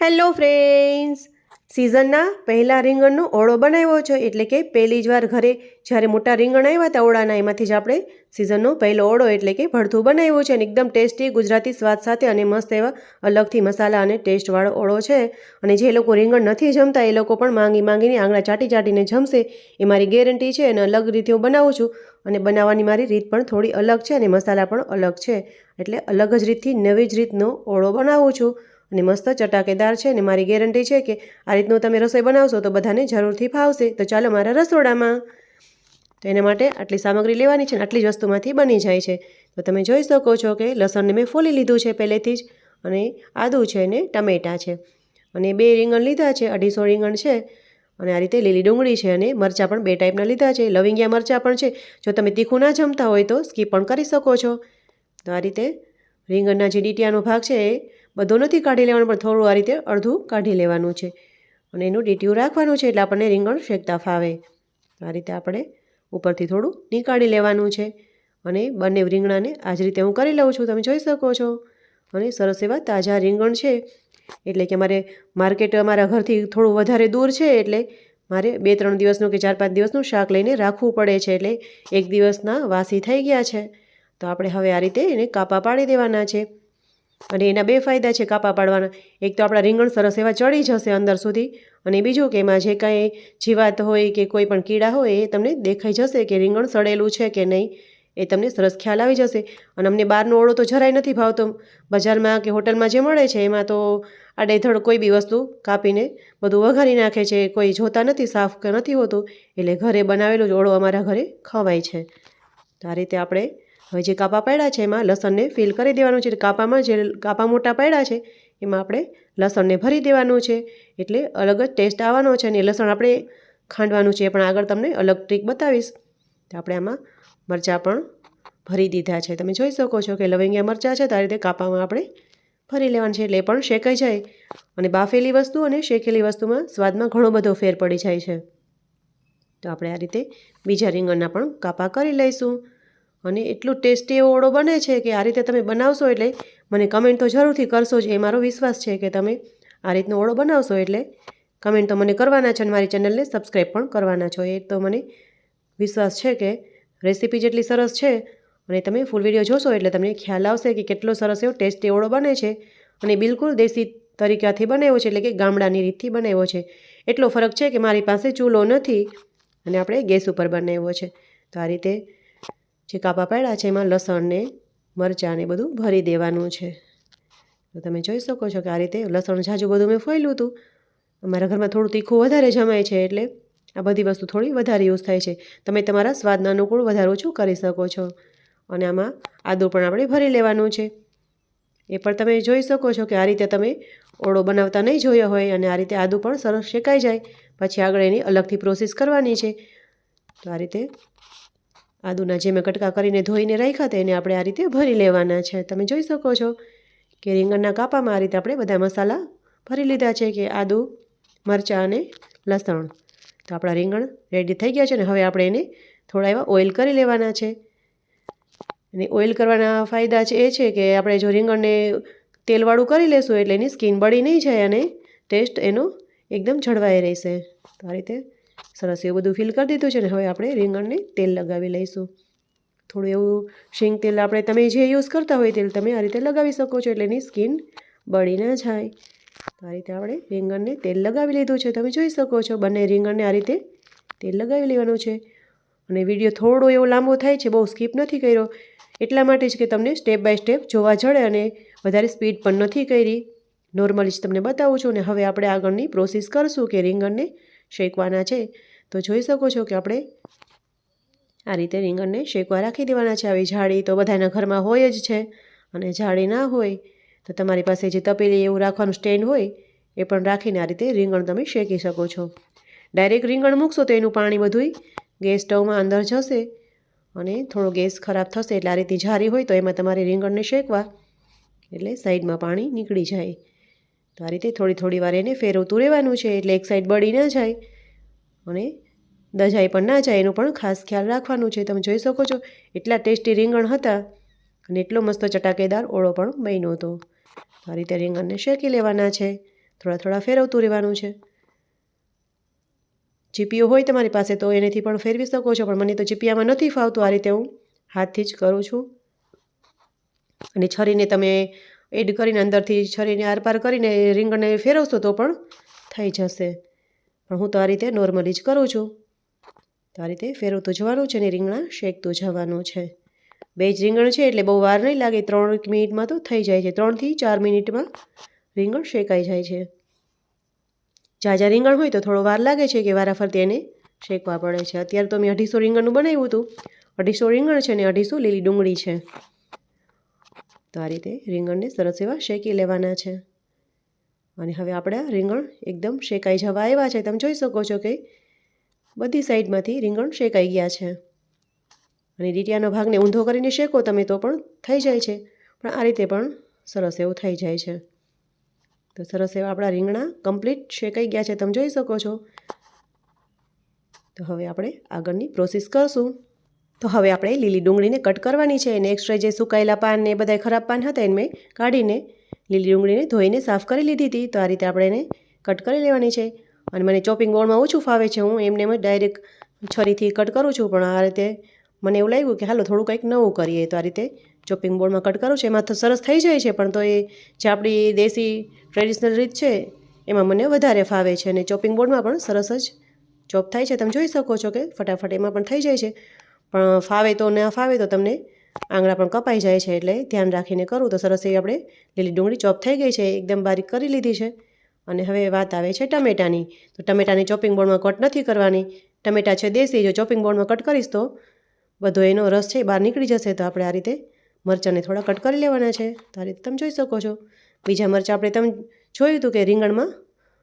Hello friends. સિઝનના પહેલાં રીંગણનો ઓળો બનાવ્યો છે એટલે કે પહેલી જ વાર ઘરે જ્યારે મોટા રીંગણ આવ્યા હતા ઓળાના, એમાંથી જ આપણે સિઝનનો પહેલો ઓળો એટલે કે ભડથું બનાવ્યો છે અને એકદમ ટેસ્ટી ગુજરાતી સ્વાદ સાથે અને મસ્ત એવા અલગથી મસાલા અને ટેસ્ટવાળો ઓળો છે. અને જે લોકો રીંગણ નથી જમતા એ લોકો પણ માંગી માંગીને આંગળા ચાટી ચાટીને જમશે. એ મારી ગેરંટી છે અને અલગ રીતે હું બનાવું છું. અને બનાવવાની મારી રીત પણ થોડી અલગ છે અને મસાલા પણ અલગ છે. એટલે અલગ જ રીતથી નવી જ રીતનો ઓળો બનાવું છું. અને મસ્ત ચટાકેદાર છે અને મારી ગેરંટી છે કે આ રીતનું તમે રસોઈ બનાવશો તો બધાને જરૂરથી ફાવશે. તો ચાલો મારા રસોડામાં. તો એના માટે આટલી સામગ્રી લેવાની છે ને આટલી જ વસ્તુમાંથી બની જાય છે. તો તમે જોઈ શકો છો કે લસણને મેં ફોલી લીધું છે પહેલેથી જ અને આદું છે અને ટમેટાં છે. અને બે રીંગણ લીધા છે, અઢીસો રીંગણ છે. અને આ રીતે લીલી ડુંગળી છે અને મરચાં પણ બે ટાઈપના લીધા છે. લવિંગિયા મરચાં પણ છે. જો તમે તીખું ના જમતા હોય તો સ્કીપ પણ કરી શકો છો. તો આ રીતે રીંગણના જે ડીટીયાનો ભાગ છે એ બધો નથી કાઢી લેવાનો, પણ થોડું આ રીતે અડધું કાઢી લેવાનું છે. અને એનું ડીટીયું રાખવાનું છે એટલે આપણને રીંગણ શેકતા ફાવે. આ રીતે આપણે ઉપરથી થોડું નીકાળી લેવાનું છે. અને બંને રીંગણાને આ જ રીતે હું કરી લઉં છું, તમે જોઈ શકો છો. અને સરસ એવા તાજા રીંગણ છે. એટલે કે મારે માર્કેટ અમારા ઘરથી થોડું વધારે દૂર છે, એટલે મારે બે ત્રણ દિવસનું કે ચાર પાંચ દિવસનું શાક લઈને રાખવું પડે છે, એટલે એક દિવસના વાસી થઈ ગયા છે. તો આપણે હવે આ રીતે એને કાપા પાડી દેવાના છે. અને એના બે ફાયદા છે કાપા પાડવાના. એક તો આપણા રીંગણ સરસ એવા ચડી જશે અંદર સુધી, અને બીજું કે એમાં જે કાંઈ જીવાત હોય કે કોઈ પણ કીડા હોય એ તમને દેખાઈ જશે કે રીંગણ સડેલું છે કે નહીં, એ તમને સરસ ખ્યાલ આવી જશે. અને અમને બહારનો ઓળો તો જરાય નથી ભાવતો. બજારમાં કે હોટલમાં જે મળે છે એમાં તો આડેધડ કોઈ બી વસ્તુ કાપીને બધું વઘારી નાખે છે, કોઈ જોતા નથી, સાફ નથી હોતું, એટલે ઘરે બનાવેલો જ ઓળો અમારા ઘરે ખવાય છે. તો આ રીતે આપણે હવે જે કાપા પાડ્યા છે એમાં લસણને ફિલ કરી દેવાનું છે. કાપામાં જે કાપા મોટા પાડ્યા છે, એમાં આપણે લસણને ભરી દેવાનું છે. એટલે અલગ જ ટેસ્ટ આવવાનો છે અને લસણ આપણે ખાંડવાનું છે પણ આગળ તમને અલગ ટ્રીક બતાવીશ. તો આપણે આમાં મરચાં પણ ભરી દીધા છે. તમે જોઈ શકો છો કે લવિંગિયા મરચાં છે, તો આ રીતે કાપામાં આપણે ભરી લેવાનું છે. એટલે પણ શેકાઈ જાય અને બાફેલી વસ્તુ અને શેકેલી વસ્તુમાં સ્વાદમાં ઘણો બધો ફેર પડી જાય છે. તો આપણે આ રીતે બીજા રીંગણના પણ કાપા કરી લઈશું. અને એટલું ટેસ્ટી એવો ઓળો બને છે કે આ રીતે તમે બનાવશો એટલે મને કમેન્ટ તો જરૂરથી કરશો જ, એ મારો વિશ્વાસ છે કે તમે આ રીતનો ઓળો બનાવશો એટલે કમેન્ટ તો મને કરવાના છે અને મારી ચેનલને સબસ્ક્રાઈબ પણ કરવાના છો. એ તો મને વિશ્વાસ છે કે રેસીપી જેટલી સરસ છે અને તમે ફૂલ વીડિયો જોશો એટલે તમને ખ્યાલ આવશે કે કેટલો સરસ એવો ટેસ્ટી ઓળો બને છે અને બિલકુલ દેશી તરીકાથી બનાવ્યો છે એટલે કે ગામડાની રીતથી બનાવ્યો છે. એટલો ફરક છે કે મારી પાસે ચૂલો નથી અને આપણે ગેસ ઉપર બનાવ્યો છે. તો આ રીતે જે કાપા પાડ્યા છે, એમાં લસણને મરચાંને બધું ભરી દેવાનું છે. તો તમે જોઈ શકો છો કે આ રીતે લસણ ઝાઝું બધું મેં ફોયલું હતું. અમારા ઘરમાં થોડું તીખું વધારે જમાય છે, એટલે આ બધી વસ્તુ થોડી વધારે યુઝ થાય છે. તમે તમારા સ્વાદના અનુકૂળ વધારે ઓછું કરી શકો છો. અને આમાં આદું પણ આપણે ભરી લેવાનું છે. એ પણ તમે જોઈ શકો છો કે આ રીતે તમે ઓળો બનાવતા નહીં જોયો હોય અને આ રીતે આદું પણ સરસ શેકાઈ જાય. પછી આગળ એની અલગથી પ્રોસેસ કરવાની છે. તો આ રીતે આદુના જે મેં કટકા કરીને ધોઈને રાખ્યા હતા, એને આપણે આ રીતે ભરી લેવાના છે. તમે જોઈ શકો છો કે રીંગણના કાપામાં આ રીતે આપણે બધા મસાલા ભરી લીધા છે, કે આદુ, મરચાં અને લસણ. તો આપણા રીંગણ રેડી થઈ ગયા છે ને, હવે આપણે એને થોડા એવા ઓઇલ કરી લેવાના છે. અને ઓઇલ કરવાના ફાયદા છે એ છે કે આપણે જો રીંગણને તેલવાળું કરી લેશું એટલે એની સ્કીન બળી નહીં જાય અને ટેસ્ટ એનો એકદમ જળવાઈ રહેશે. તો આ રીતે સરસ એવું બધું ફિલ કરી દીધું છે ને, હવે આપણે રીંગણને તેલ લગાવી લઈશું. થોડું એવું શીંગ તેલ આપણે, તમે જે યુઝ કરતા હોય તેલ તમે આ રીતે લગાવી શકો છો, એટલે એની સ્કિન બળી ના જાય. તો આ રીતે આપણે રીંગણને તેલ લગાવી લીધું છે, તમે જોઈ શકો છો, બંને રીંગણને આ રીતે તેલ લગાવી લેવાનું છે. અને વીડિયો થોડો એવો લાંબો થાય છે, બહુ સ્કીપ નથી કર્યો. એટલા માટે જ કે તમને સ્ટેપ બાય સ્ટેપ જોવા જડે અને વધારે સ્પીડ પણ નથી કરી. નોર્મલી જ તમને બતાવું છું અને હવે આપણે આગળની પ્રોસેસ કરશું કે રીંગણને શેકવાના છે. તો જોઈ શકો છો કે આપણે આ રીતે રીંગણને શેકવા રાખી દેવાના છે. આવી જાળી તો બધાના ઘરમાં હોય જ છે અને જાળી ના હોય તો તમારી પાસે જે તપેલી એવું રાખવાનું સ્ટેન્ડ હોય એ પણ રાખીને આ રીતે રીંગણ તમે શેકી શકો છો. ડાયરેક્ટ રીંગણ મૂકશો તો એનું પાણી બધુંય ગેસ સ્ટવમાં અંદર જશે અને થોડો ગેસ ખરાબ થશે એટલે આ રીતે જારી હોય તો એમાં તમારે રીંગણને શેકવા એટલે સાઈડમાં પાણી નીકળી જાય. તો આ રીતે થોડી થોડી વાર એને ફેરવતું રહેવાનું છે એટલે એક સાઈડ બળી ના જાય અને દજાઈ પણ ના જાય, એનું પણ ખાસ ખ્યાલ રાખવાનું છે. તમે જોઈ શકો છો, એટલા ટેસ્ટી રીંગણ હતા અને એટલો મસ્ત ચટાકેદાર ઓળો પણ બન્યો હતો. આ રીતે રીંગણને શેકી લેવાના છે, થોડા થોડા ફેરવતું રહેવાનું છે. ચીપીઓ હોય તમારી પાસે તો એનેથી પણ ફેરવી શકો છો, પણ મને તો ચીપિયામાં નથી ફાવતું, આ રીતે હું હાથથી જ કરું છું. અને છરીને તમે એડ કરીને અંદરથી છરીને આરપાર કરીને રીંગણને ફેરવશો તો પણ થઈ જશે. પણ હું તો આ રીતે નોર્મલી જ કરું છું. તો આ રીતે ફેરવતું જવાનું છે ને રીંગણા શેકતું જવાનું છે. બે જ રીંગણ છે એટલે બહુ વાર નહીં લાગે, ત્રણ મિનિટમાં તો થઈ જાય છે. ત્રણથી ચાર મિનિટમાં રીંગણ શેકાઈ જાય છે. જાજા રીંગણ હોય તો થોડો વાર લાગે છે કે વારાફરતી એને શેકવા પડે છે. અત્યારે તો મેં અઢીસો રીંગણનું બનાવ્યું હતું. અઢીસો રીંગણ છે ને અઢીસો લીલી ડુંગળી છે. તો આ રીતે રીંગણને સરસ એવા શેકી લેવાના છે. અને હવે આપણે રીંગણ એકદમ શેકાઈ જવા આવ્યા છે. તમે જોઈ શકો છો કે બધી સાઈડમાંથી રીંગણ શેકાઈ ગયા છે. અને ડીટિયાનો ભાગને ઊંધો કરીને શેકો તમે તો પણ થઈ જાય છે. પણ આ રીતે પણ સરસ એવું થઈ જાય છે. તો સરસ એવા આપણા રીંગણા કમ્પ્લીટ શેકાઈ ગયા છે. તમે જોઈ શકો છો. તો હવે આપણે આગળની પ્રોસેસ કરશું. તો હવે આપણે લીલી ડુંગળીને કટ કરવાની છે અને એક્સ્ટ્રા જે સુકાયેલા પાન ને બધા ખરાબ પાન હતા એને મેં કાઢીને લીલી ડુંગળીને ધોઈને સાફ કરી લીધી હતી. તો આ રીતે આપણે એને કટ કરી લેવાની છે. અને મને ચોપિંગ બોર્ડમાં ઓછું ફાવે છે. હું એમને એમ ડાયરેક્ટ છરીથી કટ કરું છું. પણ આ રીતે મને એવું લાગ્યું કે હાલો, થોડું કંઈક નવું કરીએ. તો આ રીતે ચોપિંગ બોર્ડમાં કટ કરું છું. એમાં તો સરસ થઈ જાય છે. પણ તો એ જે આપણી દેશી ટ્રેડિશનલ રીત છે, એમાં મને વધારે ફાવે છે. અને ચોપિંગ બોર્ડમાં પણ સરસ જ ચોપ થાય છે. તમે જોઈ શકો છો કે ફટાફટ એમાં પણ થઈ જાય છે. પણ ફાવે તો ના ફાવે તો તમને આંગળા પણ કપાઈ જાય છે એટલે ધ્યાન રાખીને કરવું તો સરસ એવી આપણે લીલી ડુંગળી ચોપ થઈ ગઈ છે, એકદમ બારીક કરી લીધી છે. અને હવે વાત આવે છે ટમેટાની. તો ટમેટાની ચોપિંગ બોર્ડમાં કટ નથી કરવાની. ટમેટા છે દેશી, જો ચોપિંગ બોર્ડમાં કટ કરીશ તો બધો એનો રસ છે બહાર નીકળી જશે. તો આપણે આ રીતે મરચાંને થોડા કટ કરી લેવાના છે. તો આ રીતે તમે જોઈ શકો છો. બીજા મરચાં આપણે તમે જોયું હતું કે રીંગણમાં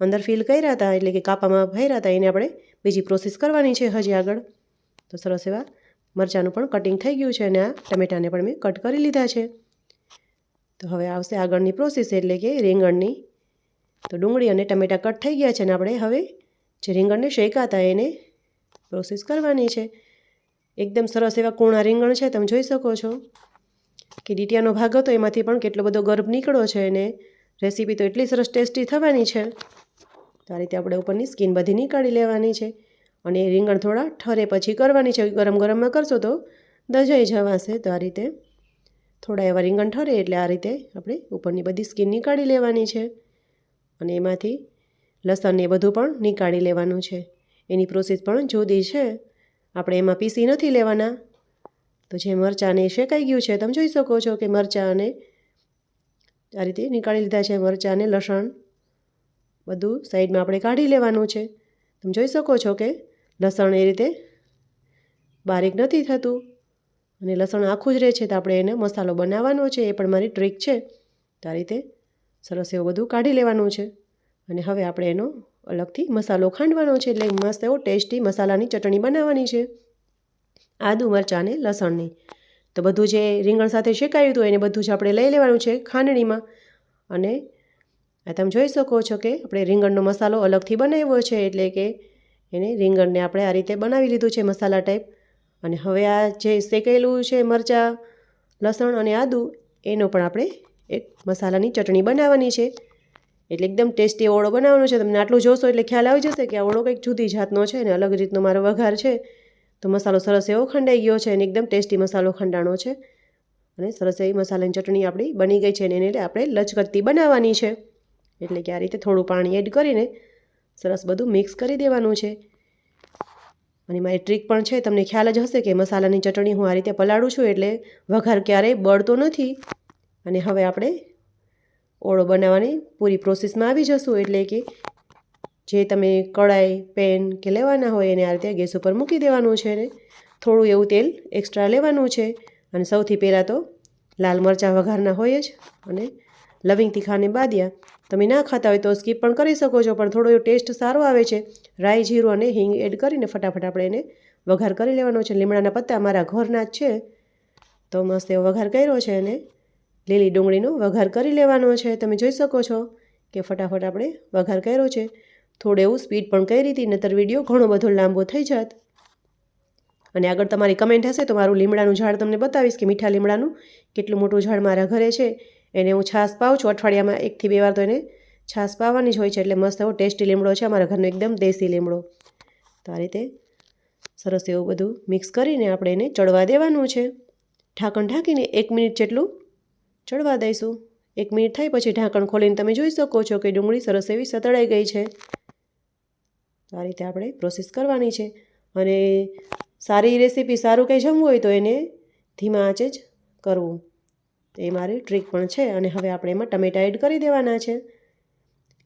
અંદર ફિલ કર્યા હતા, એટલે કે કાપામાં ભર્યા હતા. એને આપણે બીજી પ્રોસેસ કરવાની છે હજી આગળ. તો સરસ એવા મરચાંનું પણ કટિંગ થઈ ગયું છે અને આ ટમેટાને પણ મેં કટ કરી લીધા છે. તો હવે આવશે આગળની પ્રોસેસ એટલે કે રીંગણની. તો ડુંગળી અને ટમેટાં કટ થઈ ગયા છે અને આપણે હવે જે રીંગણને શેકાતા એને પ્રોસેસ કરવાની છે. એકદમ સરસ એવા કૂણા રીંગણ છે, તમે જોઈ શકો છો. કે ડીટિયાનો ભાગ હતો, એમાંથી પણ કેટલો બધો ગર્ભ નીકળ્યો છે અને રેસીપી તો એટલી સરસ ટેસ્ટી થવાની છે. તો આ રીતે આપણે ઉપરની સ્કીન બધી નીકાળી લેવાની છે. અને રીંગણ થોડા ઠરે પછી કરવાની છે. ગરમ ગરમમાં કરશો તો દજાઈ જવાશે તો આ રીતે થોડા એવા રીંગણ ઠરે એટલે આ રીતે આપણે ઉપરની બધી સ્કીન નીકાળી લેવાની છે. અને એમાંથી લસણ એ બધું પણ નીકાળી લેવાનું છે. એની પ્રોસેસ પણ જુદી છે. આપણે એમાં પીસી નથી લેવાના. તો જે મરચાંને શેકાઈ ગયું છે, તમે જોઈ શકો છો કે મરચાં અને આ રીતે નીકાળી લીધા છે. મરચાં અને લસણ બધું સાઈડમાં આપણે કાઢી લેવાનું છે. તમે જોઈ શકો છો કે લસણ એ રીતે બારીક નથી થતું અને લસણ આખું જ રહે છે તો આપણે એને મસાલો બનાવવાનો છે, એ પણ મારી ટ્રીક છે. તો આ રીતે સરસ એવું બધું કાઢી લેવાનું છે અને હવે આપણે એનો અલગથી મસાલો ખાંડવાનો છે એટલે મસ્ત એવો ટેસ્ટી મસાલાની ચટણી બનાવવાની છે. આદુ મરચાં અને લસણની. તો બધું જે રીંગણ સાથે શેકાયું હતું એને બધું જ આપણે લઈ લેવાનું છે ખાંડણીમાં. અને આ તમે જોઈ શકો છો કે આપણે રીંગણનો મસાલો અલગથી બનાવ્યો છે એટલે કે એને રીંગણને આપણે આ રીતે બનાવી લીધું છે મસાલા ટાઈપ અને હવે આ જે શેકેલું છે મરચાં, લસણ અને આદુ, એનો પણ આપણે એક મસાલાની ચટણી બનાવવાની છે. એટલે એકદમ ટેસ્ટી ઓળો બનાવવાનો છે. તમને આટલું જોશો એટલે ખ્યાલ આવી જશે કે આ ઓળો કંઈક જુદી જાતનો છે અને અલગ રીતનો મારો વઘાર છે. તો મસાલો સરસ એવો ખંડાઈ ગયો છે અને એકદમ ટેસ્ટી મસાલો ખંડાણો છે. અને સરસ એવી મસાલાની ચટણી આપણી બની ગઈ છે અને એને આપણે લચકતી બનાવવાની છે. એટલે કે આ રીતે થોડું પાણી એડ કરીને સરસ બધું મિક્સ કરી દેવાનું છે. અને મારી ટ્રીક પણ છે, તમને ખ્યાલ જ હશે કે મસાલાની ચટણી હું આ રીતે પલાળું છું એટલે વઘાર ક્યારેય બળતો નથી. અને હવે આપણે ઓળો બનાવવાની પૂરી પ્રોસેસમાં આવી જશું, એટલે કે જે તમે કડાઈ પેન કે લેવાના હોય એને આ રીતે ગેસ ઉપર મૂકી દેવાનું છે ને. થોડું એવું તેલ એક્સ્ટ્રા લેવાનું છે. અને સૌથી પહેલાં તો લાલ મરચાં વઘારના હોય જ અને લવિંગ તીખાને બાદિયા. તમે ના ખાતા હોય તો સ્કીપ પણ કરી શકો છો, પણ થોડો ટેસ્ટ સારો આવે છે. રાઈ જીરું અને હિંગ એડ કરીને ફટાફટ આપણે એને વઘાર કરી લેવાનો છે. લીમડાના પત્તા મારા ઘરના જ છે. તો મસ્ત એવો વઘાર કર્યો છે અને લીલી ડુંગળીનો વઘાર કરી લેવાનો છે. તમે જોઈ શકો છો કે ફટાફટ આપણે વઘાર કર્યો છે. થોડું એવું સ્પીડ પણ કરી હતી, નતર વીડિયો ઘણો બધો લાંબો થઈ જાત. અને આગળ તમારી કમેન્ટ હશે તો મારું લીમડાનું ઝાડ તમને બતાવીશ કે મીઠા લીમડાનું કેટલું મોટું ઝાડ મારા ઘરે છે. એને હું છાશ પાઉં છું. અઠવાડિયામાં એકથી બે વાર તો એને છાશ પાવાની જ હોય છે. એટલે મસ્ત એવો ટેસ્ટી લીમડો છે. અમારા ઘરનો એકદમ દેશી લીમડો. તો આ રીતે સરસ એવું બધું મિક્સ કરીને આપણે એને ચડવા દેવાનું છે. ઢાંકણ ઢાંકીને એક મિનિટ જેટલું ચડવા દઈશું. એક મિનિટ થાય પછી ઢાંકણ ખોલીને તમે જોઈ શકો છો કે ડુંગળી સરસ એવી સતળાઈ ગઈ છે. તો આ રીતે આપણે પ્રોસેસ કરવાની છે. અને સારી રેસીપી સારું કંઈ જમવું હોય તો એને ધીમા આંચે જ કરવું. એ મારી ટ્રીક પણ છે અને હવે આપણે એમાં ટમેટા એડ કરી દેવાના છે.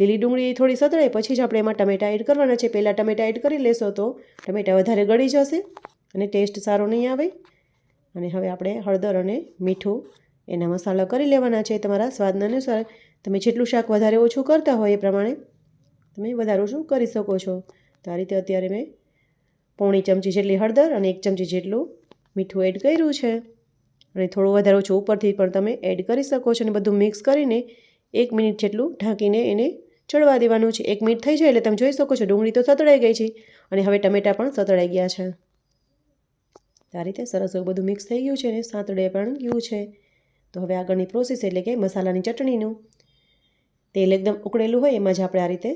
લીલી ડુંગળી થોડી સતળાય પછી જ આપણે એમાં ટમેટા એડ કરવાના છે. પહેલાં ટમેટા એડ કરી લેશો તો ટમેટા વધારે ગળી જશે અને ટેસ્ટ સારો નહીં આવે. અને હવે આપણે હળદર અને મીઠું એના મસાલા કરી લેવાના છે તમારા સ્વાદના અનુસાર. તમે જેટલું શાક વધારે ઓછું કરતા હોય એ પ્રમાણે તમે વધારે ઓછું કરી શકો છો. તો આ રીતે અત્યારે મેં પોણી ચમચી જેટલી હળદર અને એક ચમચી જેટલું મીઠું એડ કર્યું છે. અને થોડું વધારે ઓછું ઉપરથી પણ તમે એડ કરી શકો છો અને બધું મિક્સ કરીને એક મિનિટ જેટલું ઢાંકીને એને ચડવા દેવાનું છે. એક મિનિટ થઈ જાય એટલે તમે જોઈ શકો છો ડુંગળી તો સતળાઈ ગઈ છે અને હવે ટમેટાં પણ સતળાઈ ગયા છે. આ રીતે સરસ એવું બધું મિક્સ થઈ ગયું છે અને સાંતળે પણ ગયું છે. તો હવે આગળની પ્રોસેસ એટલે કે મસાલાની ચટણીનું. તેલ એકદમ ઉકળેલું હોય એમાં જ આપણે આ રીતે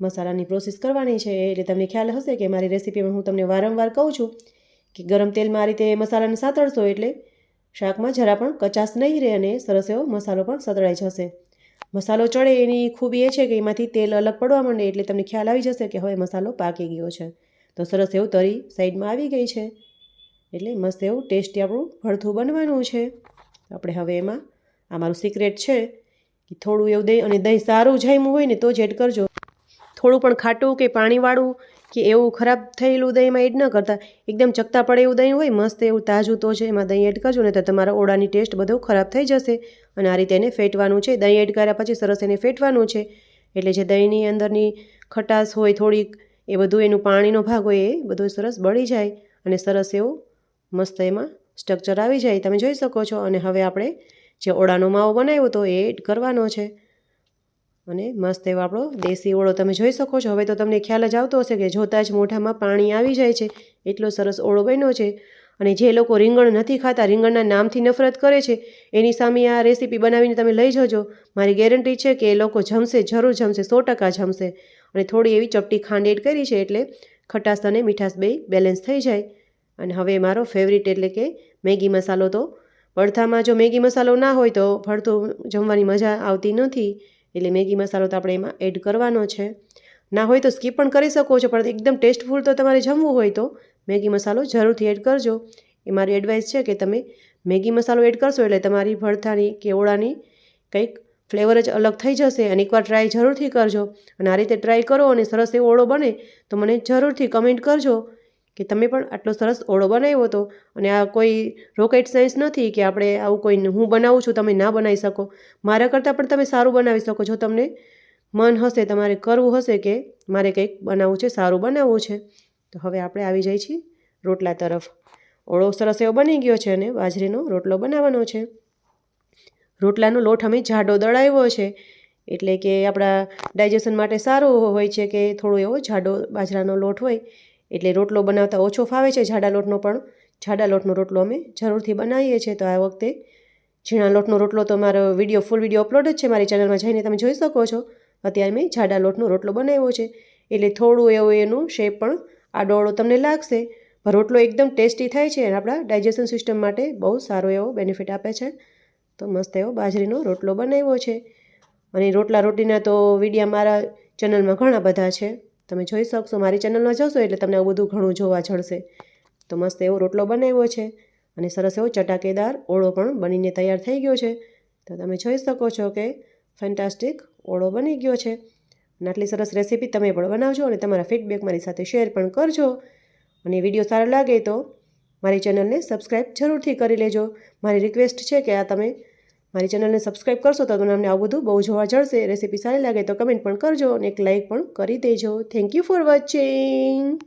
મસાલાની પ્રોસેસ કરવાની છે. એટલે તમને ખ્યાલ હશે કે મારી રેસીપીમાં હું તમને વારંવાર કહું છું કે ગરમ તેલમાં આ રીતે મસાલાને સાતળશો એટલે શાકમાં જરા પણ કચાશ નહીં રહે અને સરસ એવો મસાલો પણ સતળાઈ જશે. મસાલો ચડે એની ખૂબી એ છે કે એમાંથી તેલ અલગ પડવા માંડે એટલે તમને ખ્યાલ આવી જશે કે હવે મસાલો પાકી ગયો છે. તો સરસ એવું તરી સાઈડમાં આવી ગઈ છે. એટલે મસ્ત એવું ટેસ્ટી આપણું ભળથું બનવાનું છે. આપણે હવે એમાં આ મારું સિક્રેટ છે કે થોડું એવું દહીં, અને દહીં સારું જામ્યું હોય ને તો જ એડ કરજો. થોડું પણ ખાટું કે પાણીવાળું કે એવું ખરાબ થયેલું દહીંમાં એડ ન કરતા. એકદમ ચકતા પડે એવું દહીં હોય, મસ્ત એવું તાજું તો છે, એમાં દહીં એડ કરજો ને તો તમારા ઓળાની ટેસ્ટ બધો ખરાબ થઈ જશે. અને આ રીતે એને ફેટવાનું છે, દહીં એડ કર્યા પછી સરસ એને ફેટવાનું છે. એટલે જે દહીંની અંદરની ખટાશ હોય થોડીક, એ બધું એનું પાણીનો ભાગ હોય, એ બધું સરસ બળી જાય અને સરસ એવું મસ્ત એમાં સ્ટ્રક્ચર આવી જાય. તમે જોઈ શકો છો. અને હવે આપણે જે ઓળાનો માવો બનાવ્યો હતો એ એડ કરવાનો છે. અને મસ્ત એવો આપણો દેશી ઓળો તમે જોઈ શકો છો. હવે તો તમને ખ્યાલ જ આવતો હશે કે જોતાં જ મોઢામાં પાણી આવી જાય છે. એટલો સરસ ઓળો બન્યો છે. અને જે લોકો રીંગણ નથી ખાતા, રીંગણના નામથી નફરત કરે છે, એની સામે આ રેસીપી બનાવીને તમે લઈ જજો. મારી ગેરંટી છે કે એ લોકો જમશે, જરૂર જમશે, સો ટકા જમશે. અને થોડી એવી ચપટી ખાંડ એડ કરી છે એટલે ખટાશ અને મીઠાશ બે બેલેન્સ થઈ જાય. અને હવે મારો ફેવરિટ એટલે કે મેગી મસાલો તો. ભડથામાં જો મેગી મસાલો ના હોય તો ભડથું જમવાની મજા આવતી નથી. એટલે મેગી મસાલો તો આપણે એમાં એડ કરવાનો છે. ના હોય તો સ્કીપ પણ કરી શકો છો પણ એકદમ ટેસ્ટફુલ તો તમારે જમવું હોય તો મેગી મસાલો જરૂરથી એડ કરજો. એ મારી એડવાઇસ છે કે તમે મેગી મસાલો એડ કરશો એટલે તમારી ભળથાની કે ઓળાની કંઈક ફ્લેવર જ અલગ થઈ જશે અને એકવાર ટ્રાય જરૂરથી કરજો. અને આ રીતે ટ્રાય કરો અને સરસ એવો ઓળો બને તો મને જરૂરથી કમેન્ટ કરજો. કે તમે પણ આટલો સરસ ઓળો બનાવ્યો હતો અને આ કોઈ રોકેટ સાયન્સ નથી કે આપણે આવું કોઈ હું બનાવું છું, તમે ના બનાવી શકો. મારા કરતાં પણ તમે સારું બનાવી શકો છો. તમને મન હશે, તમારે કરવું હશે કે મારે કંઈક બનાવવું છે, સારું બનાવવું છે. તો હવે આપણે આવી જઈએ છીએ રોટલા તરફ. ઓળો સરસ એવો બની ગયો છે અને બાજરીનો રોટલો બનાવવાનો છે. રોટલાનો લોટ અમે જાડો દળાવ્યો છે. એટલે કે આપણા ડાયજેશન માટે સારું હોય છે કે થોડો એવો જાડો બાજરાનો લોટ હોય. એટલે રોટલો બનાવતા ઓછો ફાવે છે જાડા લોટનો પણ. જાડા લોટનો રોટલો અમે જરૂરથી બનાવીએ છીએ તો આ વખતે. ઝીણા લોટનો રોટલો તો મારો વીડિયો, ફૂલ વીડિયો અપલોડ જ છે મારી ચેનલમાં જઈને તમે જોઈ શકો છો. અત્યારે મેં જાડા લોટનો રોટલો બનાવ્યો છે. એટલે થોડું એવું એનું શેપ પણ આડોળો તમને લાગશે. પણ રોટલો એકદમ ટેસ્ટી થાય છે અને આપણા ડાયજેશન સિસ્ટમ માટે બહુ સારો એવો બેનિફિટ આપે છે. તો મસ્ત એવો બાજરીનો રોટલો બનાવ્યો છે. અને રોટલા રોટીના તો વિડીયા મારા ચેનલમાં ઘણા બધા છે. તમે જોઈ શકશો, મારી ચેનલમાં જશો એટલે તમને આવું બધું ઘણું જોવા જળશે તો મસ્ત એવો રોટલો બનાવ્યો છે અને સરસ એવો ચટાકેદાર ઓળો પણ બનીને તૈયાર થઈ ગયો છે. તો તમે જોઈ શકો છો કે ફેન્ટાસ્ટિક ઓળો બની ગયો છે અને આટલી સરસ રેસીપી તમે પણ બનાવજો અને તમારા ફીડબેક મારી સાથે શેર પણ કરજો. અને વીડિયો સારો લાગે તો મારી ચેનલને સબસ્ક્રાઈબ જરૂરથી કરી લેજો. મારી રિક્વેસ્ટ છે કે આ તમે મારી ચેનલને સબસ્ક્રાઈબ કરશો તો તમને અમને આવું બધું બહુ જોવા જળશે. રેસીપી સારી લાગે તો કમેન્ટ પણ કરજો અને એક લાઇક પણ કરી દેજો. Thank you for watching